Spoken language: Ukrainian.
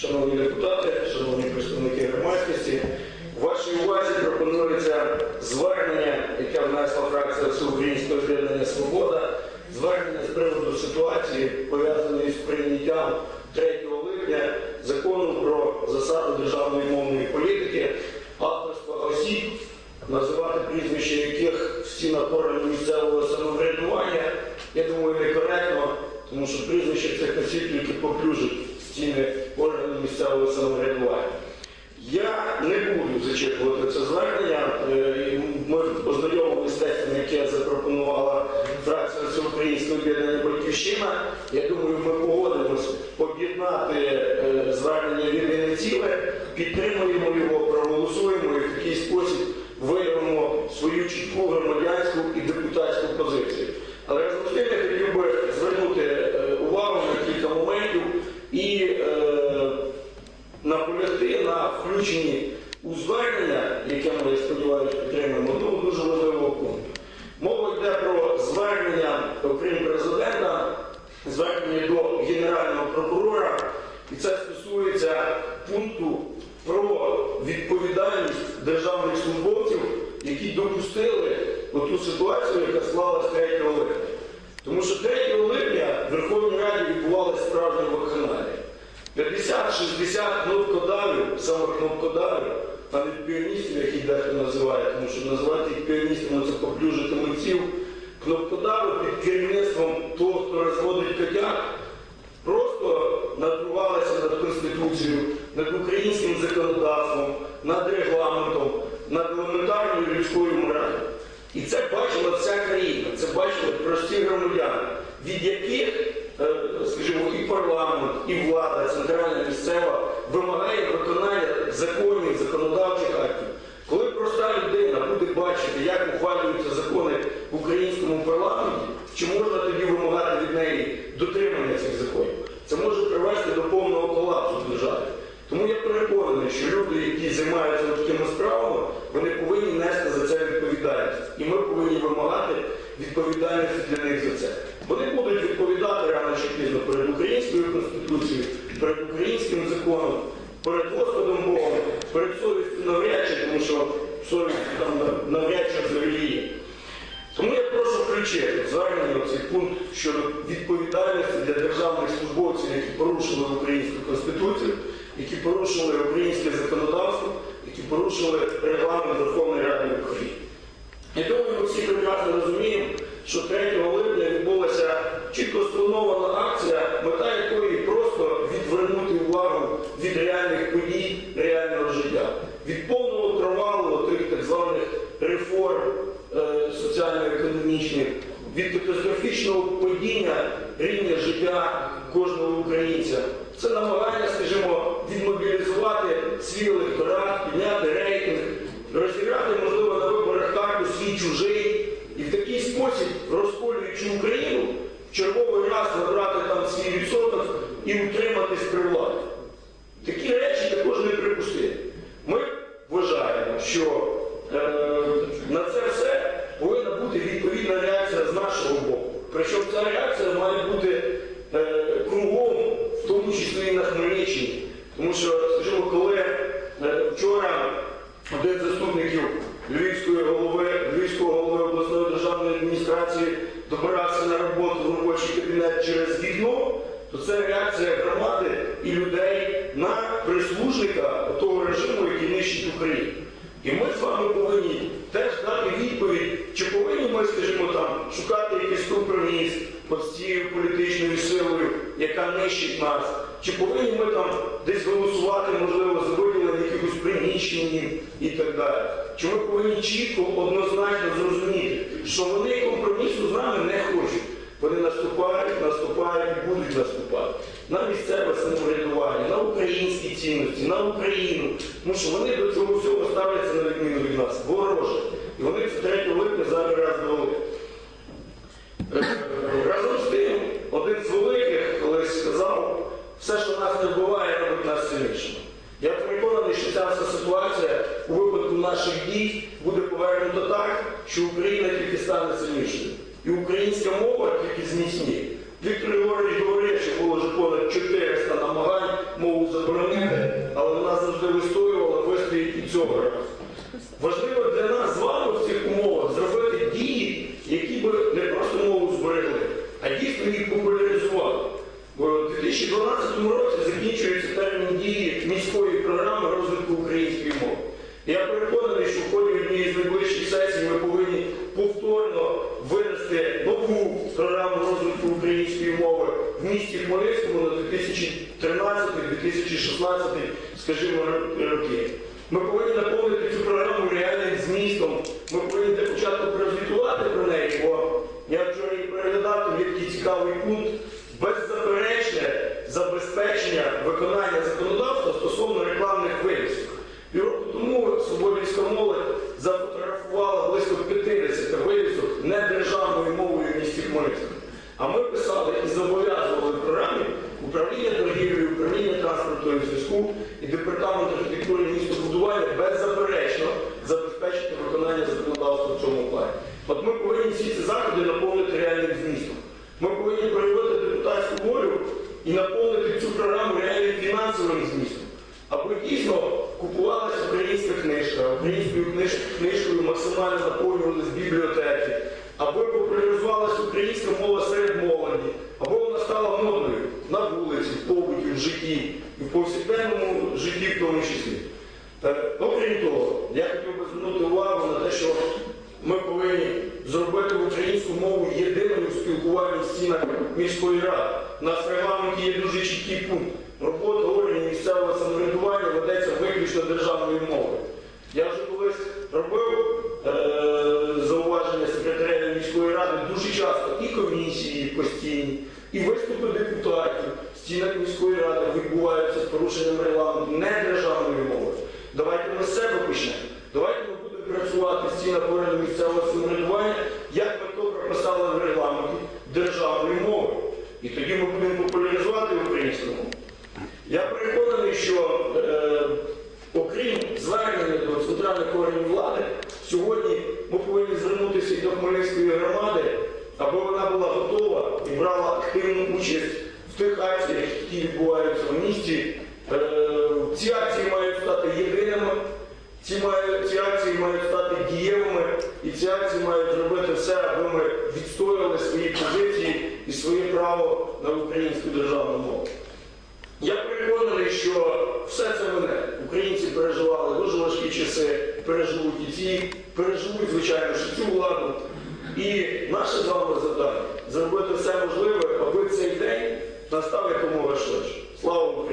шановні депутати, шановні представники громадськості, вашій увазі пропонується звернення, яке внесла фракція Всеукраїнського об'єднання Свобода, звернення з приводу ситуації, пов'язаної з прийняттям 3 липня закону про засади державної мовної політики, авторства осіб, називати прізвища яких в стінах органів місцевого самоврядування, я думаю, некоректно, тому що прізвища цих осіб тільки поплюжить стіни органів місцевого самоврядування. Я не буду зачитувати це звернення. Е, Ми ознайомилися з текстом, яке запропонувала фракція Всеукраїнського об'єднання Батьківщина. Я думаю, ми погодимось об'єднати е, звернення від єдине ціле, підтримуємо його, проголосуємо і в такий спосіб виявимо свою чітку громадянську і депутатську позицію. Але разом з тим я хотів би звернути е, увагу на кілька моментів і е, наполягти на включенні у звернення, яке ми, я сподіваюся, підтримуємо, одного дуже важливого пункту. Мова йде про звернення, окрім президента, звернення до Генерального прокурора, і це стосується пункту про відповідальність державних службовців, які допустили оту ситуацію, яка склалась 3 липня. Тому що 3 липня в Верховній Раді відбувалася справжня вакханалія. 50-60 кнопкодавів, саме кнопкодавів, а не піоністів, як їх дехто називає, тому що називати їх піоністами це поплюжити митців. Кнопкодави під керівництвом того, хто розводить котят, просто надрувалися над Конституцією, над українським законодавством, над регламентом, над елементарною людською моралью. І це бачила вся країна, це бачили прості громадяни, від яких, е, скажімо, і парламент, і влада, центральна місцева вимагає виконання законів, законодавчих актів. Коли проста людина буде бачити, як ухвалюються закони в українському парламенті, чи можна тоді вимагати від неї дотримання цих законів? Це може привести до повного колапсу в державі. Тому я переконаний, що люди, які займаються такими справами, вони повинні нести за це відповідальність. І ми повинні вимагати відповідальності для них за це. Вони будуть відповідати рано чи пізно перед українською конституцією, перед українським законом, перед Господом перед совістю навряд чи, тому що совість там навряд чи взагалі є. Тому я прошу включити звернення цей пункт щодо відповідальності для державних службовців, які порушили українську конституцію, які порушили українське законодавство, які порушили регламент Верховної Ради України. Я думаю, ми всі прекрасно розуміємо, що 3 липня відбулася чітко спланована від повного провалу тих так званих реформ е, соціально-економічних, від катастрофічного падіння рівня життя кожного українця. Це намагання, скажімо, відмобілізувати свій електорат, підняти рейтинг, розіграти, можливо, на виборах карту свій чужий і в такий спосіб, розколюючи Україну, в черговий раз набрати там свій відсоток і утриматись при владі. Такі речі також не припустимо. Ми вважаємо, що е, на це все повинна бути відповідна реакція з нашого боку. Причому ця реакція має бути е, кругом, в тому числі і на Хмельниччині. Тому що, скажімо, коли е, вчора один з заступників Львівської голови, Львівського голови обласної державної адміністрації добирався на роботу в робочий кабінет через вікно, то це реакція громади і людей на прислужника того режиму, який нищить Україну. І ми з вами повинні теж дати відповідь, чи повинні ми, скажімо там, шукати якийсь компроміс з цією політичною силою, яка нищить нас, чи повинні ми там десь голосувати, можливо, за якихось приміщень і так далі. Чи ми повинні чітко, однозначно зрозуміти, що вони компромісу з нами не хочуть. Вони наступають, наступають будуть наступати на місцеве самоврядування, на українські цінності, на Україну. Тому що вони до цього всього ставляться на відміну від нас, вороже. І вони це 3 липня зараз раз довели. Е, Разом з тим, один з великих колись сказав, все, що нас не вбиває, робить нас сильнішими. Я переконаний, що ця вся ситуація у випадку наших дій буде повернута так, що Україна тільки стане сильнішою. І українська мова тільки зміцніє. Віктор Григорович говорив, що було вже понад 400 намагань мову заборонити, але вона завжди вистоювала, вистоїть і цього разу. Важливо для нас з вами в цих умовах зробити дії, які би не просто мову зберегли, а дійсно їх популяризували. Бо 2012 році закінчується термін дії міської програми розвитку української мови. Я переконаний, що в ході однієї з найближчих сесій ми повинні повторно винести нову програму розвитку української мови в місті Хмельницькому на 2013-2016, скажімо, роки. Ми повинні наповнити цю програму реальним змістом. Ми повинні для початку прозвітувати про неї, бо я вчора її переглядав, там є такий цікавий пункт беззаперечне забезпечення виконання законодавства стосовно рекламних вивісок. Півроку тому Свободівська молодь зафотографувала близько 50 вивісок недержавною мовою в місті Хмельницькому. А ми писали і зобов'язували в програмі управління торгівлі, управління транспорту зв'язку і департамент архітектури і містобудування беззаперечно забезпечити виконання законодавства в цьому плані. От ми повинні всі ці заходи наповнити реальним змістом. Ми повинні проявити депутатську волю і наповнити цю програму реальним фінансовим змістом. Аби дійсно купувалася українська книжка, українською книж- книжкою максимально наповнювалися бібліотеки, аби популяризувалася українська мова серед молоді, аби вона стала модною на вулиці, в побуті, в житті і в повсякденному житті в тому числі. Е, Окрім того, я хотів би звернути увагу на те, що ми повинні зробити українську мову єдиною в спілкуванні в стінах міської ради. У нас в регламенті є дуже чіткий пункт. Робота органів місцевого самоврядування ведеться виключно державною мовою. Я вже колись робив е, зауваження секретаря міської ради дуже часто і комісії постійні, і виступи депутатів в стінах міської ради відбуваються з порушенням регламенту не державною мовою. Ми себе почнемо. Давайте ми будемо працювати в стінах органів місцевого самоврядування, як ми то прописали в регламенті державною мовою. І тоді ми будемо популяризувати українську мову. Я переконаний, що е, окрім звернення до центральних органів влади, сьогодні ми повинні звернутися і до Хмельницької громади, аби вона була готова і брала активну участь в тих акціях, які відбуваються в місті. Е, ці акції мають стати єдиними, ці, мають, ці акції мають стати дієвими, і ці акції мають зробити все, аби ми відстояли свої позиції і своє право на українську державну мову. Я переконаний, що все це мене. Українці переживали дуже важкі часи, переживуть і ці, переживуть, звичайно, що цю владу. І наше з вами завдання зробити все можливе, аби цей день настав якомога швидше. Слава Україні!